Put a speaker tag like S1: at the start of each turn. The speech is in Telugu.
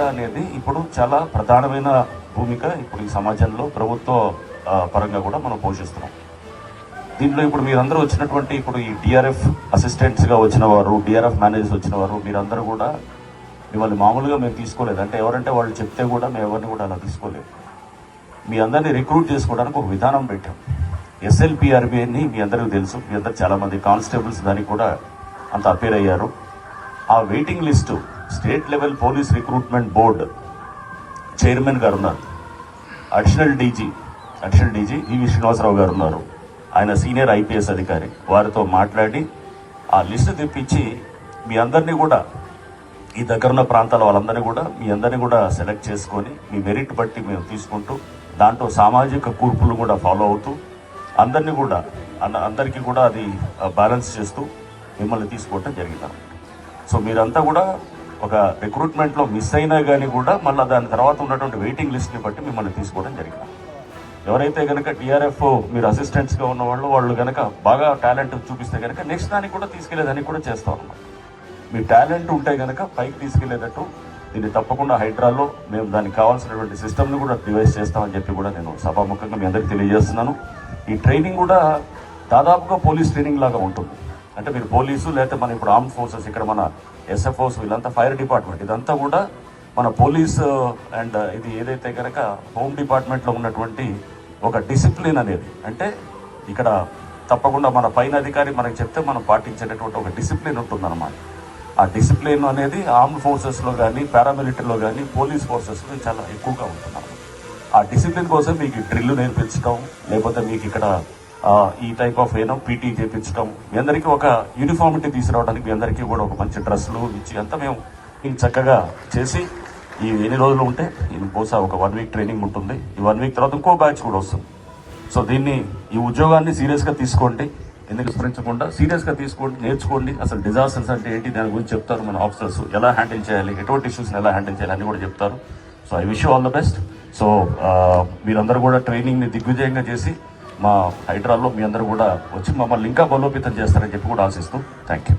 S1: పాత్ర అనేది ఇప్పుడు చాలా ప్రధానమైన భూమిక ఇప్పుడు ఈ సమాజంలో ప్రభుత్వ పరంగా కూడా మనం పోషిస్తున్నాం. దీంట్లో ఇప్పుడు మీరందరూ వచ్చినటువంటి ఇప్పుడు ఈ డిఆర్ఎఫ్ అసిస్టెంట్స్గా వచ్చిన వారు డిఆర్ఎఫ్ మేనేజర్స్ వచ్చిన వారు మీరందరూ కూడా మిమ్మల్ని మామూలుగా మేము తీసుకోలేదు. అంటే ఎవరంటే వాళ్ళు చెప్తే కూడా మేము ఎవరిని కూడా అలా తీసుకోలేదు. మీ అందరినీ రిక్రూట్ చేసుకోవడానికి ఒక విధానం పెట్టాం. ఎస్ఎల్పిఆర్బిఐని మీ అందరికీ తెలుసు. మీ అందరు చాలామంది కానిస్టేబుల్స్ దానికి కూడా అంత అపేర్ అయ్యారు. ఆ waiting list state level police recruitment board chairman గారు ఉన్నారు additional DG additional DG VV Srinivasa Rao గారు ఉన్నారు ఆయన సీనియర్ ఐపీఎస్ అధికారి. వారితో మాట్లాడి ఆ లిస్టు తెప్పించి మీ అందరినీ కూడా ఈ దగ్గరున్న ప్రాంతాల వాళ్ళందరినీ కూడా మీ అందరినీ కూడా సెలెక్ట్ చేసుకొని మీ మెరిట్ బట్టి మేము తీసుకుంటూ దాంట్లో సామాజిక కూర్పులు కూడా ఫాలో అవుతూ అందరినీ కూడా అన్న- అందరికీ కూడా అది బ్యాలెన్స్ చేస్తూ మిమ్మల్ని తీసుకోవటం జరిగింది సో మీరంతా కూడా ఒక రిక్రూట్మెంట్లో మిస్ అయినా కానీ కూడా మళ్ళీ దాని తర్వాత ఉన్నటువంటి వెయిటింగ్ లిస్ట్ని బట్టి మిమ్మల్ని తీసుకోవడం జరిగింది. ఎవరైతే కనుక టీఆర్ఎఫ్ మీరు అసిస్టెంట్స్గా ఉన్న వాళ్ళు వాళ్ళు కనుక బాగా టాలెంట్ చూపిస్తే కనుక నెక్స్ట్ దానికి కూడా తీసుకెళ్ళేదానికి కూడా చేస్తాం అన్నమాట. మీ టాలెంట్ ఉంటే కనుక పైకి తీసుకెళ్ళేటట్టు దీన్ని తప్పకుండా హైడ్రాలో మేము దానికి కావాల్సినటువంటి సిస్టమ్ని కూడా డివైస్ చేస్తామని చెప్పి కూడా నేను సభాముఖంగా మీ అందరికీ తెలియజేస్తున్నాను. ఈ ట్రైనింగ్ కూడా దాదాపుగా పోలీస్ ట్రైనింగ్ లాగా ఉంటుంది. అంటే మీరు పోలీసు లేకపోతే మన ఇప్పుడు ఆర్మ్ ఫోర్సెస్ ఇక్కడ మన ఎస్ఎఫ్ఓస్ వీళ్ళంతా ఫైర్ డిపార్ట్మెంట్. ఇదంతా కూడా మన పోలీస్ అండ్ ఇది ఏదైతే కనుక హోమ్ డిపార్ట్మెంట్లో ఉన్నటువంటి ఒక డిసిప్లిన్ అనేది. అంటే ఇక్కడ తప్పకుండా మన పైన అధికారి మనకి చెప్తే మనం పాటించేటటువంటి ఒక డిసిప్లిన్ ఉంటుందన్నమాట. ఆ డిసిప్లిన్ అనేది ఆర్మ్ ఫోర్సెస్లో కానీ పారామిలిటరీలో కానీ పోలీస్ ఫోర్సెస్లో చాలా ఎక్కువగా ఉంటున్నాం ఆ డిసిప్లిన్ కోసం మీకు డ్రిల్ నేర్పించడం లేకపోతే మీకు ఇక్కడ ఈ టైప్ ఆఫ్ ఏదో పీటీ చేయించడం మీ అందరికీ ఒక యూనిఫామిటీ తీసుకురావడానికి మీ అందరికీ కూడా ఒక మంచి డ్రెస్సులు ఇచ్చి అంతా మేము చక్కగా చేసి ఈ ఎన్ని రోజులు ఉంటే ఇది బహుశా ఒక వన్ వీక్ ట్రైనింగ్ ఉంటుంది. ఈ వన్ వీక్ తర్వాత ఇంకో బ్యాచ్ కూడా వస్తుంది. సో దీన్ని ఈ ఉద్యోగాన్ని సీరియస్గా తీసుకోండి. ఎందుకు విస్మరించకుండా సీరియస్గా తీసుకోండి నేర్చుకోండి. అసలు డిజాస్టర్స్ అంటే ఏంటి దాని గురించి చెప్తారు మన ఆఫీసర్స్ ఎలా హ్యాండిల్ చేయాలి ఎటువంటి ఇష్యూస్ని ఎలా హ్యాండిల్ చేయాలి అని కూడా చెప్తారు. So I wish all the best so మీరందరూ కూడా ట్రైనింగ్ని దిగ్విజయంగా చేసి మా హైడ్రాల్లో మీ అందరూ కూడా వచ్చి మమ్మల్ని ఇంకా బలోపేతం చేస్తారని చెప్పి కూడా ఆశిస్తూ థ్యాంక్ యూ